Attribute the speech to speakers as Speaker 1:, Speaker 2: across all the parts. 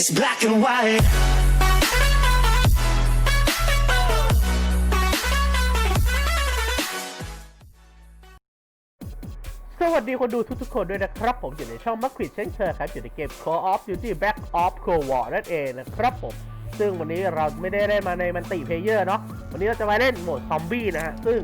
Speaker 1: It's black and white.
Speaker 2: สวัสดีคนดูทุกๆคนด้วยนะครับ ผมอยู่ในช่องมัคคิดเช่นเคยครับ อยู่ในเกม Call of Duty Black Ops Cold War นั่นเองนะครับผม ซึ่งวันนี้เราไม่ได้เล่นมาในมันติเพลเยอร์เนาะวันนี้เราจะมาเล่นโหมดซอมบี้นะฮะ ซึ่ง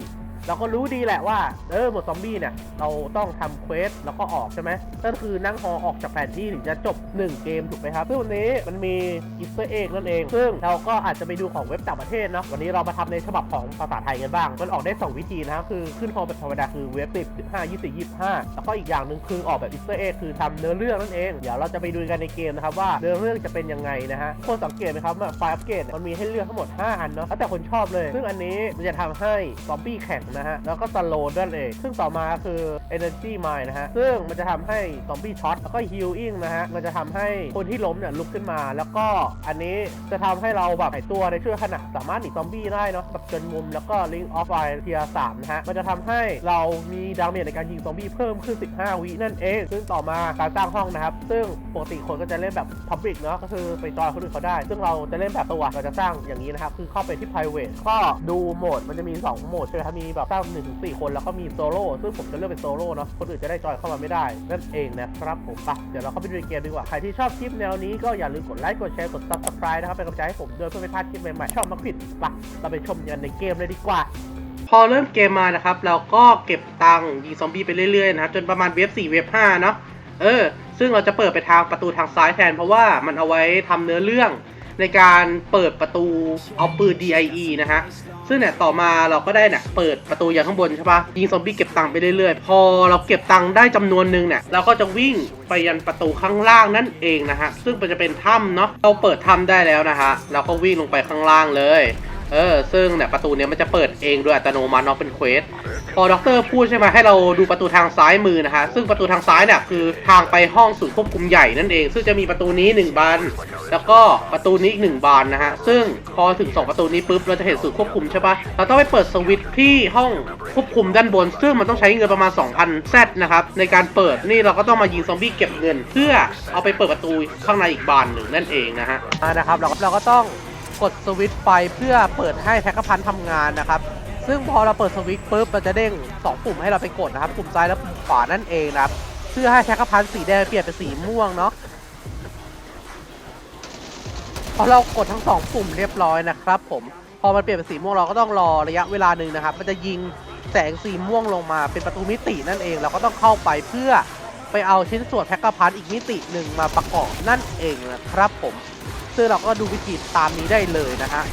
Speaker 2: เราก็รู้ดีแหละว่าเออโหมดซอมบี้เนี่ยเราต้องทำเควสแล้วก็ออกใช่ไหมก็คือนั่งฮอออกจากแผนที่ถึงจะจบ 1 เกมถูกไหมครับซึ่งวันนี้มันมีอีสเตอร์เอ็กนั่นเอง ซึ่งเราก็อาจจะไปดูของเว็บต่างประเทศเนาะวันนี้เรามาทำในฉบับของภาษาไทยกันบ้าง มันออกได้ 2 วิธีนะครับคือขึ้นฮอแบบธรรมดาคือเว็บ10 15 24 25 แล้วก็อีกอย่างหนึ่งคือออกแบบอีสเตอร์เอ็กคือทำเนื้อเรื่องนั่นเองเดี๋ยวเราจะไปดูกันในเกมนะครับว่าเนื้อเรื่องจะเป็นยังไงนะฮะคนสังเกตไหมครับว่าไฟล์อัปเกรดมันมีให้เลือกทั้งหมด 5 อันเนาะแล้วแต่คนชอบเลย ซึ่งอันนี้มันจะทำให้ซอมบี้แข็งนะฮะ แล้วก็สโลว์ด้วยเอง ซึ่งต่อมาคือ Energy Mine นะฮะ ซึ่งมันจะทำให้ซอมบี้ช็อตแล้วก็ Healing นะฮะ มันจะทำให้คนที่ล้มเนี่ยลุกขึ้นมา แล้วก็อันนี้จะทำให้เราแบบหายตัวในช่วงขณะสามารถหนีซอมบี้ได้เนาะแบบจนมุมแล้วก็ Link of Fire เทียร์3นะฮะ มันจะทำให้เรามีดาเมจในการยิงซอมบี้เพิ่มขึ้น 15 วินั่นเอง ซึ่งต่อมาการสร้างห้องนะครับ ซึ่งปกติคนก็จะเล่นแบบ Public เนาะ ก็คือไปจอยคนอื่นเขาได้ ซึ่งเราจะเล่นแบบตัวเราจะสร้างอย่างนี้นะครับ คือเข้าไปที่ private ก็ดูโหมด มันจะมี 2 โหมดใช่ไหมครับ มีแบบสร้าง1ถึง4คนแล้วก็มีโซโล่ซึ่งผมจะเลือกเป็นโซโล่เนาะคนอื่นจะได้จอยเข้ามาไม่ได้ นั่นเองนะครับผมไปเดี๋ยวเราเข้าไปดูเกมดีกว่า ใครที่ชอบคลิปแนวนี้ก็อย่าลืมกดไลค์กดแชร์กด subscribe นะครับเป็นกำลังใจให้ผมด้วยเพื่อไม่พลาดคลิปใหม่ๆชอบมาควิดไปเราไปชมกันในเกมเลยดีกว่าพอเริ่มเกมมานะครับเราก็เก็บตังค์ยิงซอมบี้ไปเรื่อยๆนะครับจนประมาณเวฟ4เวฟ5เนาะเออ ซึ่งเราจะเปิดไปทางประตูทางซ้ายแทนเพราะว่ามันเอาไว้ทำเนื้อเรื่อง ในการเปิดประตูเอาปืน DIE นะฮะ ซึ่งเนี่ยต่อมาเราก็ได้เนี่ยเปิดประตูอย่างข้างบนใช่ปะยิงซอมบี้เก็บตังค์ไปเรื่อยๆ พอเราเก็บตังค์ได้จำนวนหนึ่งเนี่ยเราก็จะวิ่งไปยันประตูข้างล่างนั่นเองนะฮะ ซึ่งมันจะเป็นถ้ำเนาะเราเปิดถ้ำได้แล้วนะฮะเราก็วิ่งลงไปข้างล่างเลย เออ ซึ่งเนี่ยประตูเนี้ยมันจะเปิดเองโดยอัตโนมัติเนาะเป็นเควส พอด็อกเตอร์พูดใช่ไหมให้เราดูประตูทางซ้ายมือนะฮะซึ่งประตูทางซ้ายเนี่ยคือทางไปห้องศูนย์ควบคุมใหญ่นั่นเอง ซึ่งจะมีประตูนี้หนึ่งบาน แล้วก็ประตูนี้อีกหนึ่งบานนะฮะ ซึ่งพอถึงสองประตูนี้ปุ๊บเราจะเห็นศูนย์ควบคุมใช่ปะเราต้องไปเปิดสวิตช์ที่ห้องควบคุมด้านบน ซึ่งมันต้องใช้เงินประมาณ 2,000แซดนะครับในการเปิดนี่เราก็ต้องมายิงซอมบี้เก็บเงิน เพื่อเอาไปเปิดประตูข้างในอีกบานหนึ่งนั่นเองนะฮะนะครับเราก็ต้อง กดสวิตช์ไฟเพื่อเปิดให้แพ็คพันทำงานนะครับ ซึ่งพอเราเปิดสวิตช์ปุ๊บมันจะเด้ง2ปุ่มให้เราไปกดนะครับ ปุ่มซ้ายและปุ่มขวานั่นเองนะครับเพื่อให้แท็กพันสีแดงเปลี่ยนเป็นสีม่วงเนาะพอเรากดทั้ง2ปุ่มเรียบร้อยนะครับ ผมพอมันเปลี่ยนเป็นสีม่วงเราก็ต้องรอระยะเวลาหนึ่งนะครับ มันจะยิงแสงสีม่วงลงมาเป็นประตูมิตินั่นเอง เราก็ต้องเข้าไปเพื่อ ไปเอาชิ้นส่วนแพ็กพันอีกมิติหนึ่งมาประกอบนั่นเองนะครับผม ซึ่งเราก็ดูวิธีตามนี้ได้เลยนะฮะ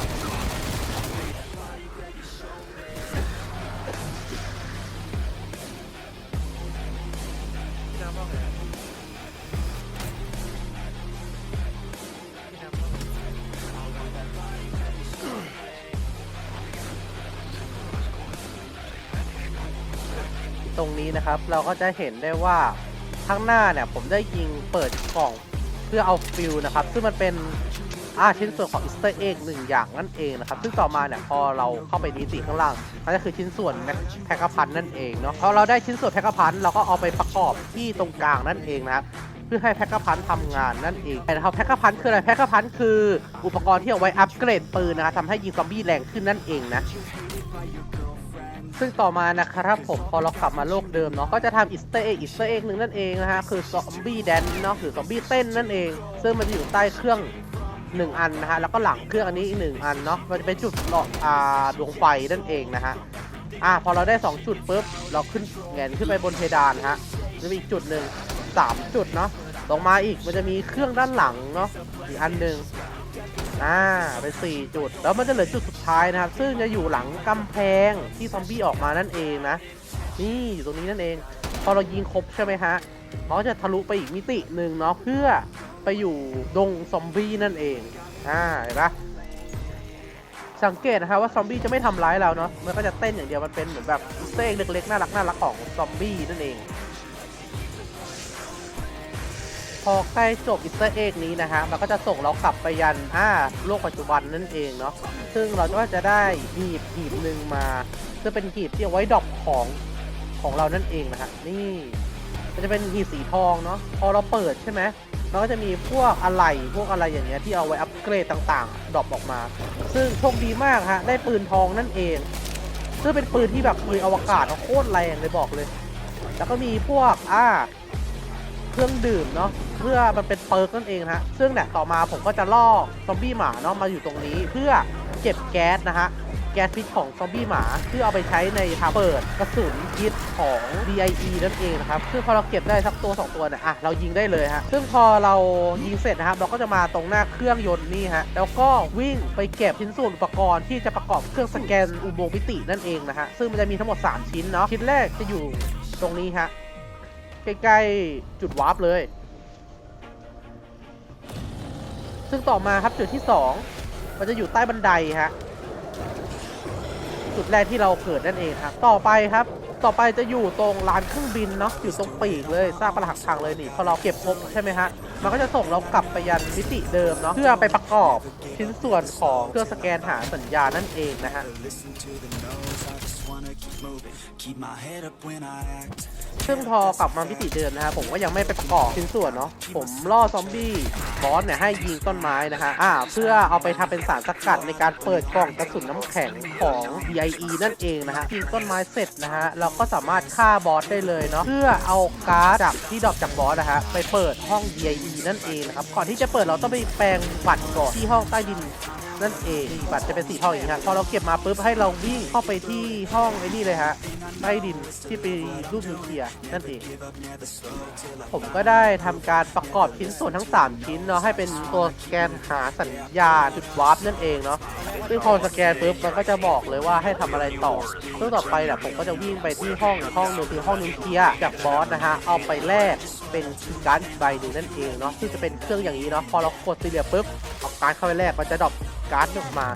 Speaker 2: ตรงนี้นะครับเราก็จะเห็นได้ว่า ข้างหน้าเนี่ยผมได้ยิงเปิดกล่องเพื่อเอาฟิลนะครับ ซึ่งมันเป็นอาชิ้นส่วนของอิสเตอร์เอ็กหนึ่งอย่างนั่นเองนะครับ ซึ่งต่อมาเนี่ยพอเราเข้าไปนิติข้างล่างนั่นก็คือชิ้นส่วนแพ็คพันนั่นเองเนาะพอเราได้ชิ้นส่วนแพ็คพันเราก็เอาไปประกอบที่ตรงกลางนั่นเองนะครับเพื่อให้แพ็คพันทำงานนั่นเองนะครับแพ็คพันคืออะไรแพ็คพันคืออุปกรณ์ที่เอาไว้อัปเกรดปืนนะครับทำให้ยิงซอมบี้แรงขึ้นนั่นเองนะ ซึ่งต่อมานะครับผมพอเรากลับมาโลกเดิมเนาะก็จะทำอิสเตอร์เอ็กอิสเตอร์เอ็กหนึ่งนั่นเองนะฮะคือซอมบี้แดนเนาะหรือซอมบี้เต้นนั่นเอง ซึ่งมันจะอยู่ใต้เครื่องหนึ่งอันนะฮะแล้วก็หลังเครื่องอันนี้อีกหนึ่งอันเนาะมันจะเป็นจุดหลอดอ่าดวงไฟนั่นเองนะฮะอ่าพอเราได้ 2 จุดปุ๊บเราขึ้นแหงนขึ้นไปบนเพดานฮะจะมีอีกจุดหนึ่งสามจุดเนาะลงมาอีกมันจะมีเครื่องด้านหลังเนาะอีกอันหนึ่ง อ่าเป็นสี่จุด แล้วมันจะเหลือจุดสุดท้ายนะครับ ซึ่งจะอยู่หลังกำแพงที่ซอมบี้ออกมานั่นเองนะ นี่อยู่ตรงนี้นั่นเอง พอเรายิงครบใช่ไหมฮะเราก็จะทะลุไปอีกมิติหนึ่งเนาะเพื่อไปอยู่ดงซอมบี้นั่นเอง อ่าเห็นปะสังเกตนะครับว่าซอมบี้จะไม่ทำร้ายเราเนาะ มันก็จะเต้นอย่างเดียว มันเป็นเหมือนแบบอีสเตอร์เอ็กเล็กๆน่ารักน่ารักของซอมบี้นั่นเอง พอใกล้จบอิสเตอร์เอ็กนี้นะฮะมันก็จะส่งเรากลับไปยันอ่าโลกปัจจุบันนั่นเองเนาะซึ่งเราก็จะได้หีบหีบหนึ่งมาซึ่งเป็นหีบที่เอาไว้ดรอปของของเรานั่นเองนะฮะนี่มันจะเป็นหีบสีทองเนาะพอเราเปิดใช่ไหมมันก็จะมีพวกอะไหล่พวกอะไรอย่างเงี้ยที่เอาไว้อัปเกรดต่างๆดรอปออกมา ซึ่งโชคดีมากฮะได้ปืนทองนั่นเองซึ่งเป็นปืนที่แบบปืนอวกาศโคตรแรงเลยบอกเลย แล้วก็มีพวกอ่าเครื่องดื่มเนาะ พื่อมันเป็นเปิร์กนั่นเองนะฮะซึ่งเนี่ยต่อมาผมก็จะล่อซอมบี้หมาเนาะมาอยู่ตรงนี้เพื่อเก็บแก๊สนะฮะแก๊สพิษของซอมบี้หมาเพื่อเอาไปใช้ในทาเปิดกระสุนพิษของ DIE นั่นเองนะครับซึ่งพอเราเก็บได้สักตัวสองตัวเนี่ยอะเรายิงได้เลยฮะซึ่งพอเรายิงเสร็จนะครับ เราก็จะมาตรงหน้าเครื่องยนต์นี่ฮะแล้วก็วิ่งไปเก็บชิ้นส่วนอุปกรณ์ที่จะประกอบเครื่องสแกนอุโมงค์มิตินั่นเองนะฮะซึ่งมันจะมีทั้งหมด 3 ชิ้นเนาะชิ้นแรกจะอยู่ตรงนี้ฮะใกล้ๆจุดวาร์ปเลย ซึ่งต่อมาครับจุดที่ 2 มันจะอยู่ใต้บันไดฮะจุดแรกที่เราเกิดนั่นเองครับ ต่อไปครับ ต่อไปจะอยู่ตรงลานเครื่องบินเนาะอยู่ตรงปีกเลยสร้างประหักทางเลยนี่พอเราเก็บครบใช่ไหมฮะมันก็จะส่งเรากลับไปยันมิติเดิมเนาะเพื่อไปประกอบชิ้นส่วนของเครื่องสแกนหาสัญญาณนั่นเองนะฮะ ซึ่งพอกลับมามิติเดิมนะครับผมก็ยังไม่ไปประกอบชิ้นส่วนเนาะผมล่อซอมบี้บอสเนี่ยให้ยิงต้นไม้นะฮะอ่าเพื่อเอาไปทำเป็นสารสกัดในการเปิดกล่องกระสุนน้ำแข็งของ DIE นั่นเองนะฮะยิงต้นไม้เสร็จนะฮะเราก็สามารถฆ่าบอสได้เลยเนาะเพื่อเอาการ์ดจากที่ดรอปจากบอสนะฮะไปเปิดห้อง DIE นั่นเองนะครับก่อนที่จะเปิดเราต้องไปแปลงบัตรก่อนที่ห้องใต้ดิน นั่นเองบัตรจะเป็นสีทองอย่างนี้ครับพอเราเก็บมาปุ๊บให้เราวิ่งเข้าไปที่ห้องไอ้นี่เลยฮะใต้ดินที่เป็นรูปนิวเคลียร์นั่นเอง ผมก็ได้ทำการประกอบชิ้นส่วนทั้ง 3 ชิ้นเนาะให้เป็นตัวสแกนหาสัญญาณจุดวาร์ปนั่นเองเนาะซึ่งพอสแกนปุ๊บมันก็จะบอกเลยว่าให้ทำอะไรต่อซึ่งต่อไปเนี่ยผมก็จะวิ่งไปที่ห้องห้องนึงคือห้องนิวเคลียร์จากบอสนะฮะเอาไปแลก เป็นการ์ดอีกใบหนึ่งนั่นเองเนาะซึ่งจะเป็นเครื่องอย่างนี้เนาะพอเรากดสี่เหลี่ยมปุ๊บเอาการ์ดเข้าไปแรกมันจะดรอปการ์ดออกมา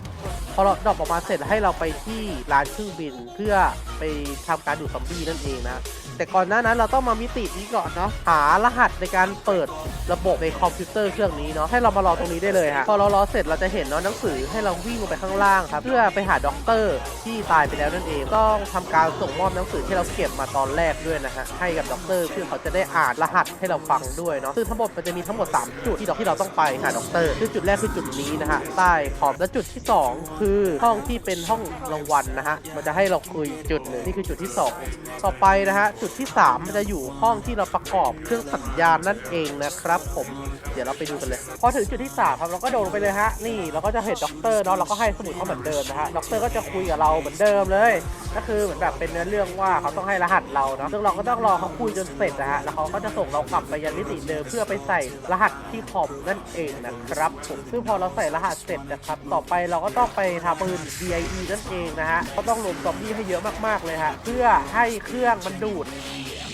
Speaker 2: พอเราดรอปออกมาเสร็จให้เราไปที่ลานเครื่องบินเพื่อไปทำการดูดซอมบี้นั่นเองนะ แต่ก่อนหน้านั้นเราต้องมามิตินี้ก่อนเนาะหารหัสในการเปิดระบบในคอมพิวเตอร์เครื่องนี้เนาะให้เรามารอตรงนี้ได้เลยฮะพอเรารอเสร็จเราจะเห็นเนาะหนังสือให้เราวิ่งลงไปข้างล่างครับ เพื่อไปหาด็อกเตอร์ที่ตายไปแล้วนั่นเองต้องทำการส่งมอบหนังสือที่เราเก็บมาตอนแรกด้วยนะฮะให้กับด็อกเตอร์เพื่อเขาจะได้อ่านรหัสให้เราฟังด้วยเนาะซึ่งทั้งหมดมันจะมีทั้งหมด 3 จุดที่เราที่เราต้องไปหาด็อกเตอร์ซึ่งจุดแรกคือจุดนี้นะฮะใต้ขอบและจุดที่ 2 คือห้องที่เป็นห้องรางวัลนะฮะมันจะให้เราคุยจุดหนึ่งนี่คือจุดที่ 2 ต่อไปนะฮะจุดที่ 3 มันจะอยู่ห้องที่เราประกอบเครื่องสัญญาณนั่นเองนะครับผม เดี๋ยวเราไปดูกันเลย พอถึงจุดที่3ครับเราก็โดดลงไปเลยฮะ นี่เราก็จะเห็นด็อกเตอร์เนาะเราก็ให้สมุดเขาเหมือนเดิมนะฮะด็อกเตอร์ก็จะคุยกับเราเหมือนเดิมเลย ก็คือเหมือนแบบเป็นเนื้อเรื่องว่าเขาต้องให้รหัสเราเนาะซึ่งเราก็ต้องรอเขาคุยจนเสร็จนะฮะ แล้วเขาก็จะส่งเรากลับไปยันมิติเดิมเพื่อไปใส่รหัสที่คอมนั่นเองนะครับผมซึ่งพอเราใส่รหัสเสร็จนะครับ ต่อไปเราก็ต้องไปทำปืน DIE นั่นเองนะฮะ ก็ต้องรวมซอมบี้ให้เยอะมากๆเลยฮะ เพื่อให้เครื่องมันดูด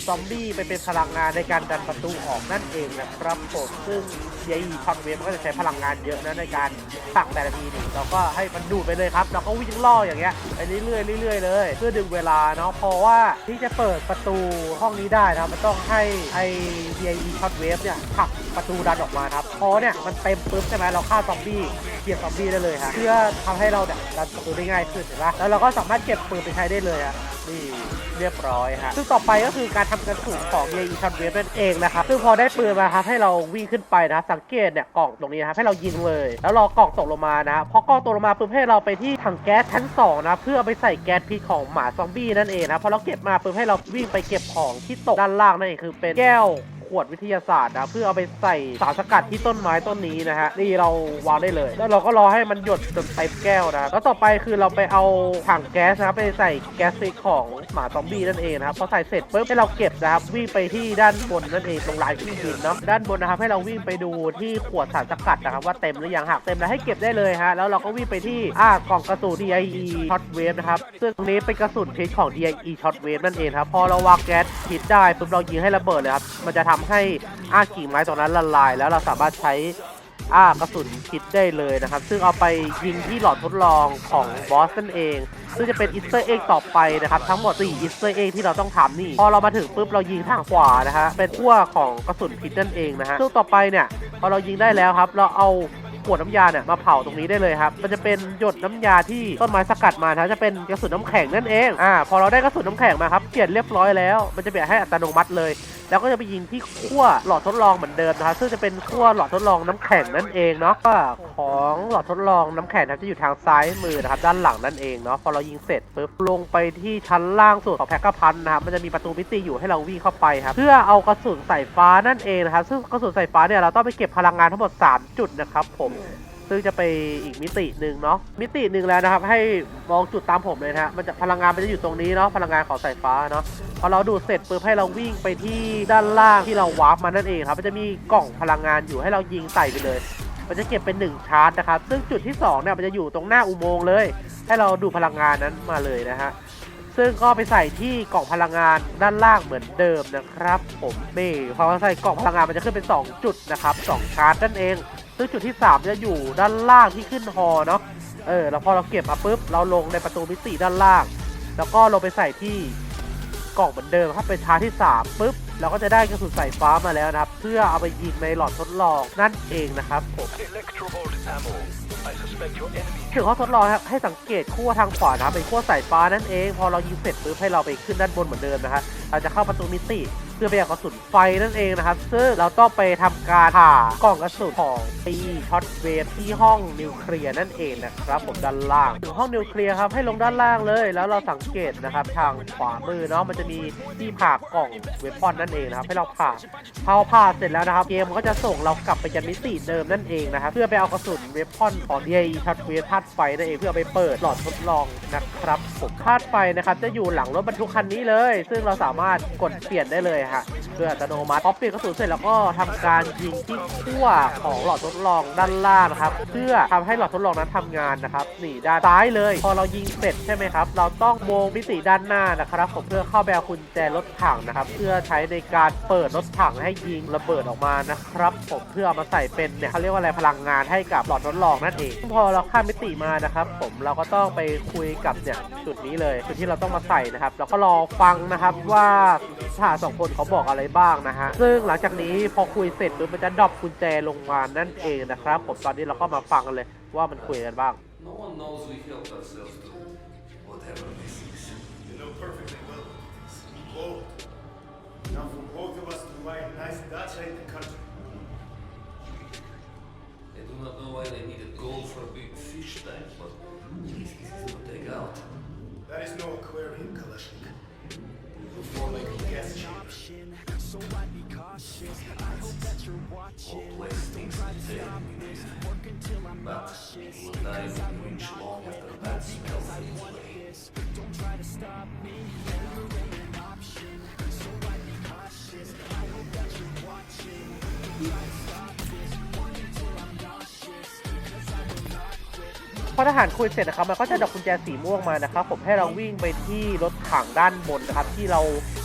Speaker 2: ซอมบี้ไปเป็นพลังงานในการดันประตูออกนั่นเองนะครับผมซึ่งเยอีช็อตเวฟมันก็จะใช้พลังงานเยอะนะในการผักแต่ละทีนี่เราก็ให้มันดูดไปเลยครับเราก็วิ่งล่ออย่างเงี้ยไปเรื่อยๆเรื่อยๆเลย เพื่อดึงเวลาเนาะเพราะว่าที่จะเปิดประตูห้องนี้ได้นะครับมันต้องให้ไอ DIE ช็อตเวฟเนี่ยผลักประตูดันออกมาครับ พอเนี่ยมันเต็มปุ๊บใช่ไหมเราฆ่าซอมบี้เกียซอมบี้ได้เลยฮะเพื่อทำให้เราเนี่ยดันประตูได้ง่ายขึ้นเห็นปะแล้วเราก็สามารถเก็บปืนไปใช้ได้เลยฮะนี่เรียบร้อยฮะซึ่งต่อไปก็คือการทำกระสุนของเยอีชันเวฟนั่นเองนะครับซึ่งพอได้ปืนมาครับให้เราวิ่งขึ้นไปนะสังเกตเนี่ยกล่องตรงนี้นะครับให้เรายิงเลย แล้วรอกล่องตกลงมานะพอกล่องตกลงมาปุ๊บให้เราไปที่ถังแก๊สชั้น2นะเพื่อเอาไปใส่แก๊สพิษของหมาซอมบี้นั่นเองนะพอเราเก็บมาปุ๊บให้เราวิ่งไปเก็บของที่ตกด้านล่างนั่นเองคือเป็นแก้ว ขวดวิทยาศาสตร์นะเพื่อเอาไปใส่สารสกัดที่ต้นไม้ต้นนี้นะฮะนี่เราวางได้เลย แล้วเราก็รอให้มันหยดจนเต็มแก้วนะแล้วต่อไปคือเราไปเอาถังแก๊สนะครับไปใส่แก๊สฟิกของหมาซอมบี้นั่นเองนะครับพอใส่เสร็จปุ๊บให้เราเก็บนะครับวิ่งไปที่ด้านบนนั่นเองตรงลานเครื่องบินเนาะด้านบนนะครับให้เราวิ่งไปดูที่ขวดสารสกัดนะครับว่าเต็มหรือยังหากเต็มแล้วให้เก็บได้เลยฮะแล้วเราก็วิ่งไปที่อ่ากล่องกระสุน DIE Shot Wave นะครับซึ่งตรงนี้เป็นกระสุนพิษของ DIE Shot Wave นั่นเองครับพอเราวางแก๊สพิษได้ปุ๊บเรายิงให้ระเบิดเลยครับมันจะทำให้อ้ากิ่งไม้ตรงนั้นละลาย แล้วเราสามารถใช้อ้ากระสุนพิษได้เลยนะครับ ซึ่งเอาไปยิงที่หลอดทดลองของบอสนั่นเอง ซึ่งจะเป็นอิสเตอร์เอ็กต่อไปนะครับ ทั้งหมด4อิสเตอร์เอ็กที่เราต้องทำนี่ พอเรามาถึงปุ๊บเรายิงทางขวานะฮะเป็นขั้วของกระสุนพิษนั่นเองนะฮะซึ่งต่อไปเนี่ยพอเรายิงได้แล้วครับ เราเอาขวดน้ำยาเนี่ยมาเผาตรงนี้ได้เลยครับ มันจะเป็นหยดน้ำยาที่ต้นไม้สกัดมานะจะเป็นกระสุนน้ำแข็งนั่นเอง อ่า พอเราได้กระสุนน้ำแข็งมาครับ เปลี่ยนเรียบร้อยแล้ว มันจะเปลี่ยนให้อัตโนมัติเลย แล้วก็จะไปยิงที่ขั้วหลอดทดลองเหมือนเดิมนะคะซึ่งจะเป็นขั้วหลอดทดลองน้ำแข็งนั่นเองเนาะก็ของหลอดทดลองน้ำแข็งนะครับจะอยู่ทางซ้ายมือนะครับด้านหลังนั่นเองเนาะพอเรายิงเสร็จปุ๊บลงไปที่ชั้นล่างสุดของแพ็กกร์พันนะครับมันจะมีประตูมิติอยู่ให้เราวิ่งเข้าไปครับเพื่อเอากระสุนสายฟ้านั่นเองนะครับซึ่งกระสุนสายฟ้าเนี่ยเราต้องไปเก็บพลังงานทั้งหมด 3 จุดนะครับผม ซึ่งจะไปอีกมิติหนึ่งเนาะมิติหนึ่งแล้วนะครับ ให้มองจุดตามผมเลยนะฮะมันจะพลังงานมันจะอยู่ตรงนี้เนาะพลังงานของสายฟ้าเนาะพอเราดูดเสร็จปุ๊บให้เราวิ่งไปที่ด้านล่างที่เราวาร์ปมานั่นเองครับมันจะมีกล่องพลังงานอยู่ให้เรายิงใส่ไปเลย มันจะเก็บเป็นหนึ่งชาร์จนะครับ ซึ่งจุดที่สองเนี่ยมันจะอยู่ตรงหน้าอุโมงค์เลย ให้เราดูพลังงานนั้นมาเลยนะฮะซึ่งก็ไปใส่ที่กล่องพลังงานด้านล่างเหมือนเดิมนะครับ ผมนี่พอใส่กล่องพลังงานมันจะขึ้นเป็น 2 จุดนะครับ 2 ชาร์จนั่นเอง ซึ่งจุดที่3จะอยู่ด้านล่างที่ขึ้นฮอเนาะ เออ แล้วพอเราเก็บมาปุ๊บ เราลงในประตูมิติด้านล่าง แล้วก็ลงไปใส่ที่กล่องเหมือนเดิมครับเป็นชาร์จที่3ปุ๊บ เราก็จะได้กระสุนใสายฟ้ามาแล้วนะครับ เพื่อเอาไปยิงในหลอดทดลองนั่นเองนะครับผมถึงเขาทดลองครับให้สังเกตขั้วทางขวานะครับเป็นขั้วสายฟ้านั่นเอง พอเรายิงเสร็จปุ๊บให้เราไปขึ้นด้านบนเหมือนเดิมนะฮะเราจะเข้าประตูมิติ เพื่อไปเอากระสุนไฟนั่นเองนะครับ ซึ่งเราต้องไปทำการผ่ากล่องกระสุนของปีช็อตเวฟที่ห้องนิวเคลียร์นั่นเองนะครับผมด้านล่างถึงห้องนิวเคลียร์ครับให้ลงด้านล่างเลย แล้วเราสังเกตนะครับทางขวามือเนาะมันจะมีที่ผ่ากล่องเวฟอนนั่นเองนะครับให้เราผ่าพอผ่าเสร็จแล้วนะครับเกมมันก็จะส่งเรากลับไปยังมิติเดิมนั่นเองนะครับเพื่อไปเอากระสุนเวฟอนของ DAE ช็อตเวฟธาตุไฟนั่นเองเพื่อไปเปิดหลอดทดลองนะครับ ผมธาตุไฟนะครับจะอยู่หลังรถบรรทุกคันนี้เลย ซึ่งเราสามารถกดเปลี่ยนได้เลยฮะโดยอัตโนมัติพอเปลี่ยนกระสุนเสร็จแล้วก็ทำการยิงที่ขั้วของหลอดทดลองด้านล่างนะครับ เพื่อทำให้หลอดทดลองนั้นทำงานนะครับนี่ด้านซ้ายเลย พอเรายิงเสร็จใช่ไหมครับเราต้องมองมิติด้านหน้านะครับผมเพื่อเข้าไปเอากุญแจรถถังนะครับ เพื่อใช้ในการเปิดรถถังให้ยิงระเบิดออกมานะครับ ผมเพื่อเอามาใส่เป็นเนี่ยเขาเรียกว่าอะไรพลังงานให้กับหลอดทดลองนั่นเองพอเราข้ามมิติมานะครับ ผมเราก็ต้องไปคุยกับเนี่ยจุดนี้เลยจุดที่เราต้องมาใส่นะครับเราก็รอฟังนะครับว่าทหารสองคนเขาบอกอะไรบ้างนะฮะซึ่งหลังจากนี้พอคุยเสร็จปุ๊บมันจะดรอปกุญแจลงมานั่นเองนะครับ ผมตอนนี้เราก็มาฟังกันเลยว่ามันคุยกันบ้าง
Speaker 3: No one knows we helped ourselves to whatever this is.
Speaker 4: You know perfectly well. Gold. Enough for both of us to buy a nice dacha in the country.
Speaker 3: I do not know why they needed gold for a big fish tank, but this is to take out.
Speaker 4: That is no aquarium, Kalashnikov. More like a gas chamber.
Speaker 3: So I be cautious. I hope that you're watching. Don't try to stop this. Work until I'm. Because I will not quit. Because I want this. Don't try to stop me.
Speaker 2: พอทหารคุยเสร็จนะครับ มันก็จะดอกกุญแจสีม่วงมานะครับ ผมให้เราวิ่งไปที่รถถังด้านบนนะครับ ที่เรา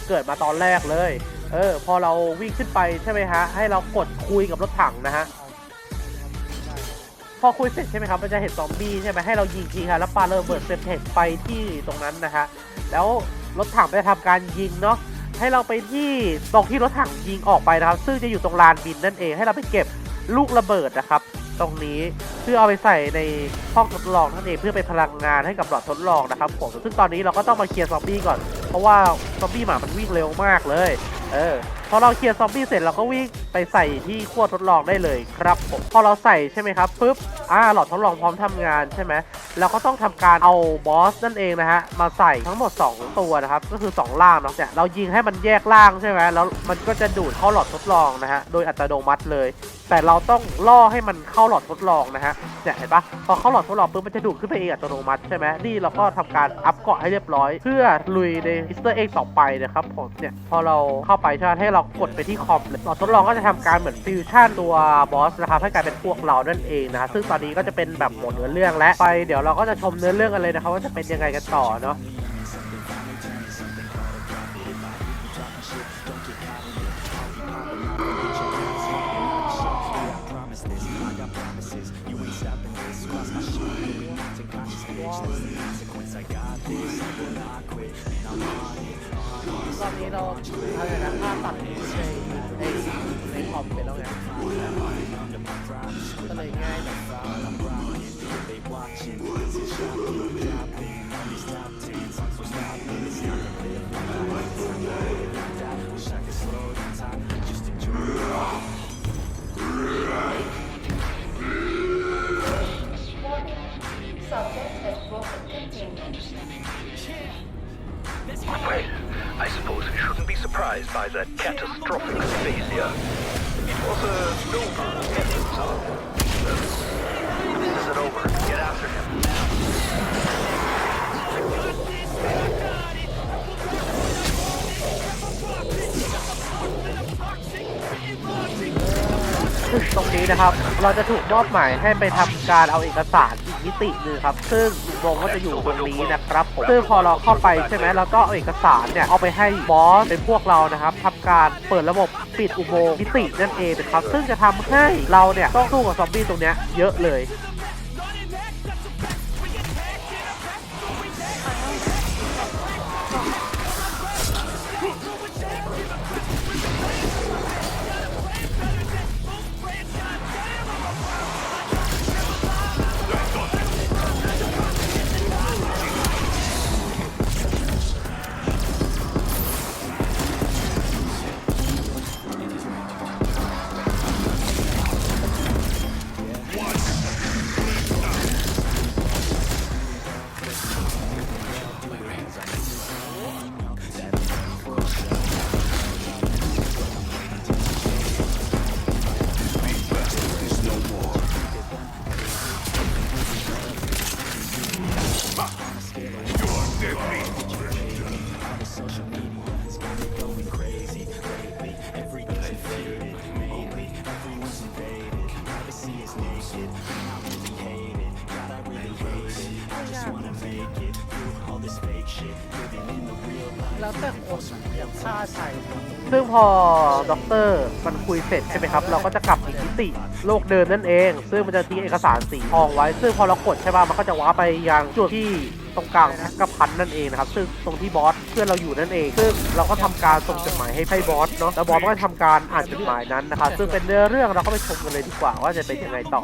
Speaker 2: เกิดมาตอนแรกเลย เออ พอเราวิ่งขึ้นไปใช่ไหมฮะ ให้เรากดคุยกับรถถังนะฮะ พอคุยเสร็จใช่ไหมครับ มันจะเห็นซอมบี้ใช่ไหมให้เรายิงทีครับแล้วปาระเบิดเซมเทคไปที่ตรงนั้นนะฮะ แล้วรถถังจะทำการยิงเนาะ ให้เราไปที่ตรงที่รถถังยิงออกไปนะครับ ซึ่งจะอยู่ตรงลานบินนั่นเอง ให้เราไปเก็บลูกระเบิดนะครับ ตรงนี้ เพื่อเอาไปใส่ในห้องทดลองนั่นเองเพื่อเป็นพลังงานให้กับหลอดทดลองนะครับผมซึ่งตอนนี้เราก็ต้องมาเคลียร์ซอมบี้ก่อน เพราะว่าซอมบี้หมามันวิ่งเร็วมากเลย เออ พอเราเคลียร์ซอมบี้เสร็จเราก็วิ่งไปใส่ที่ขั้วทดลองได้เลยครับผมพอเราใส่ใช่ไหมครับปุ๊บอ่าหลอดทดลองพร้อมทำงานใช่ไหมเราก็ต้องทำการเอาบอสนั่นเองนะฮะมาใส่ทั้งหมด 2 ตัวนะครับก็คือ 2 ล่างเนาะเนี่ยเรายิงให้มันแยกล่างใช่ไหมแล้วมันก็จะดูดเข้าหลอดทดลองนะฮะโดยอัตโนมัติเลย แต่เราต้องล่อให้มันเข้าหลอดทดลองนะฮะเนี่ยเห็นปะพอเข้าหลอดทดลองปุ๊บมันจะดูดขึ้นไปเองอัตโนมัติใช่ไหมนี่เราก็ทำการอัพเกาะให้เรียบร้อย เพื่อลุยในอิสเตอร์เอ็กต่อไปนะครับผมเนี่ยพอเราเข้าไปใช่ไหมให้เรากดไปที่คอมเลยหลอดทดลองก็จะทำการเหมือนฟิวชั่นตัวบอสนะครับให้กลายเป็นพวกเรานั่นเองนะฮะซึ่งตอนนี้ก็จะเป็นแบบหมดเนื้อเรื่องและไปเดี๋ยวเราก็จะชมเนื้อเรื่องกันเลยนะครับว่าจะเป็นยังไงกันต่อเนาะ นะครับ เราจะถูกมอบหมายให้ไปทำการเอาเอกสารอีกมิติหนึ่งครับ ซึ่งอุโมงค์ก็จะอยู่ตรงนี้นะครับผมซึ่งพอเราเข้าไปใช่ไหมเราก็เอาเอกสารเนี่ยเอาไปให้บอสเป็นพวกเรานะครับทำการเปิดระบบปิดอุโมงค์มิตินั่นเองนะครับ ซึ่งจะทำให้เราเนี่ยต้องสู้กับซอมบี้ตรงเนี้ยเยอะเลย พอด็อกเตอร์มันคุยเสร็จใช่ไหมครับ เราก็จะกลับอีกมิติโลกเดิมนั่นเอง ซึ่งมันจะทิ้งเอกสารสีทองไว้ ซึ่งพอเรากดใช่ป่ะมันก็จะว้าไปยังจุดที่ตรงกลางแพ็กกระพันนั่นเองนะครับ ซึ่งตรงที่บอสเพื่อนเราอยู่นั่นเอง ซึ่งเราก็ทำการส่งจดหมายให้ให้บอสเนาะแล้วบอสก็ทำการอ่านจดหมายนั้นนะครับซึ่งเป็นเนื้อเรื่องเราก็ไปชมกันเลยดีกว่าว่าจะเป็นยังไงต่อ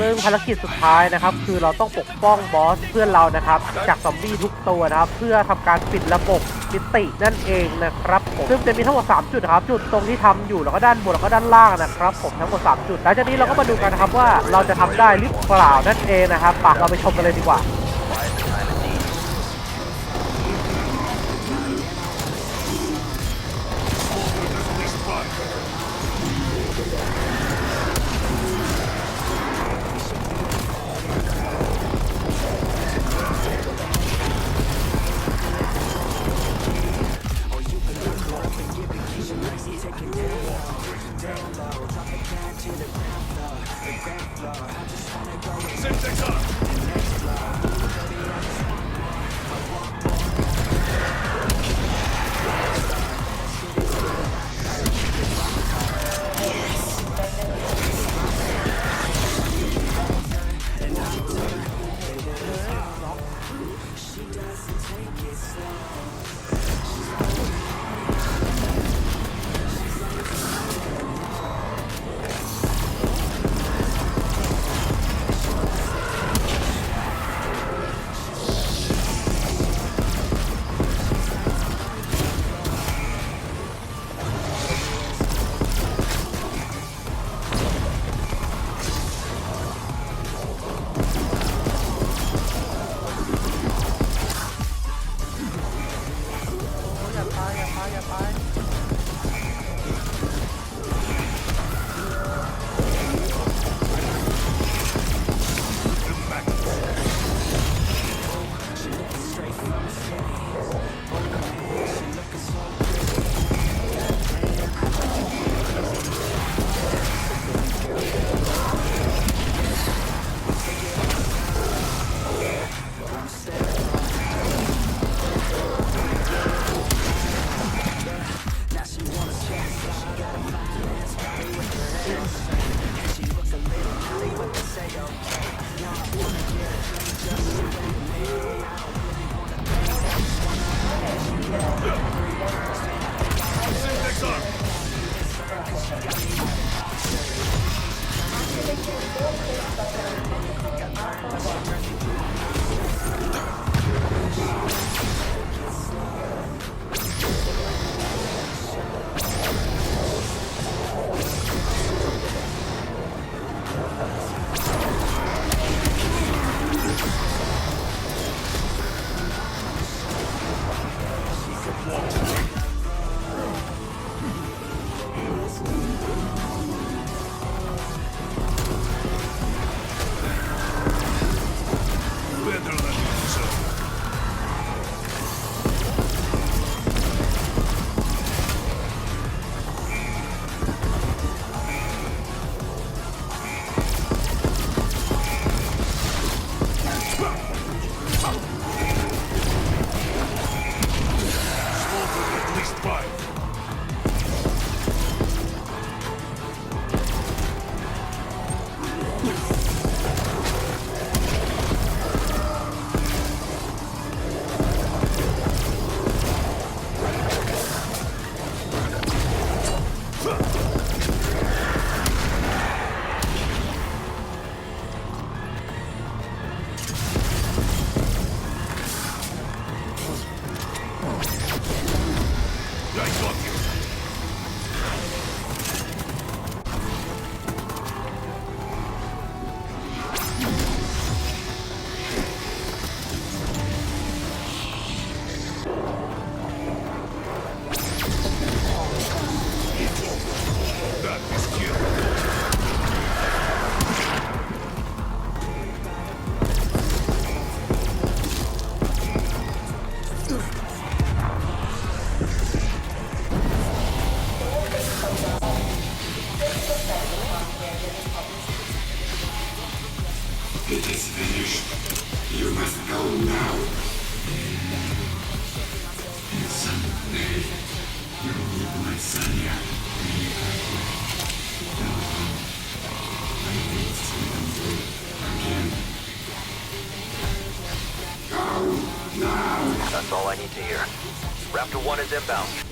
Speaker 2: ซึ่งภารกิจสุดท้ายนะครับ คือเราต้องปกป้องบอสเพื่อนเรานะครับ จากซอมบี้ทุกตัวนะครับ เพื่อทำการปิดระบบมิตินั่นเองนะครับผมซึ่งจะมีทั้งหมด 3 จุดครับ จุดตรงที่ทำอยู่แล้วก็ด้านบนแล้วก็ด้านล่างนะครับ ผมทั้งหมด 3 จุดหลังจากนี้เราก็มาดูกันนะครับว่าเราจะทำได้หรือเปล่านั่นเองนะครับปากเราไปชมกันเลยดีกว่า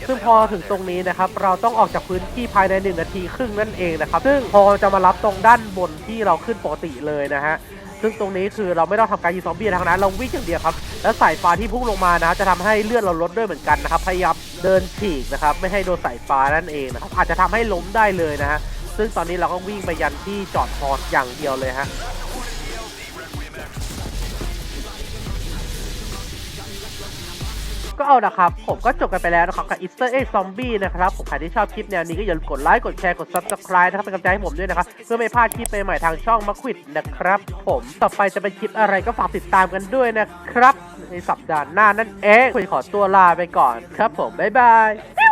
Speaker 2: ซึ่งพอถึงตรงนี้นะครับเราต้องออกจากพื้นที่ภายใน 1 นาทีครึ่งนั่นเองนะครับซึ่งพอจะมารับตรงด้านบนที่เราขึ้นปกติเลยนะฮะซึ่งตรงนี้คือเราไม่ต้องทำการยิงซอมบี้ทั้งนั้นเราวิ่งอย่างเดียวครับแล้วสายฟ้าที่พุ่งลงมานะจะทำให้เลือดเราลดด้วยเหมือนกันนะครับพยายามเดินฉีกนะครับไม่ให้โดนสายฟ้านั่นเองนะครับอาจจะทำให้ล้มได้เลยนะฮะซึ่งตอนนี้เราก็วิ่งไปยันที่จอดฮออย่างเดียวเลยฮะ ก็เอานะครับ ผมก็จบกันไปแล้วนะครับกับอิสเตอร์เอ็กซอมบี้นะครับ ผมใครที่ชอบคลิปแนวนี้ก็อย่าลืมกดไลค์ กดแชร์ กด Subscribe นะครับ เป็นกำลังใจให้ผมด้วยนะครับ เพื่อไม่พลาดคลิปใหม่ๆทางช่องมาควิดนะครับ ผมต่อไปจะเป็นคลิปอะไรก็ฝากติดตามกันด้วยนะครับ ในสัปดาห์หน้านั่นเองคุยขอตัวลาไปก่อนครับผมบ๊ายบาย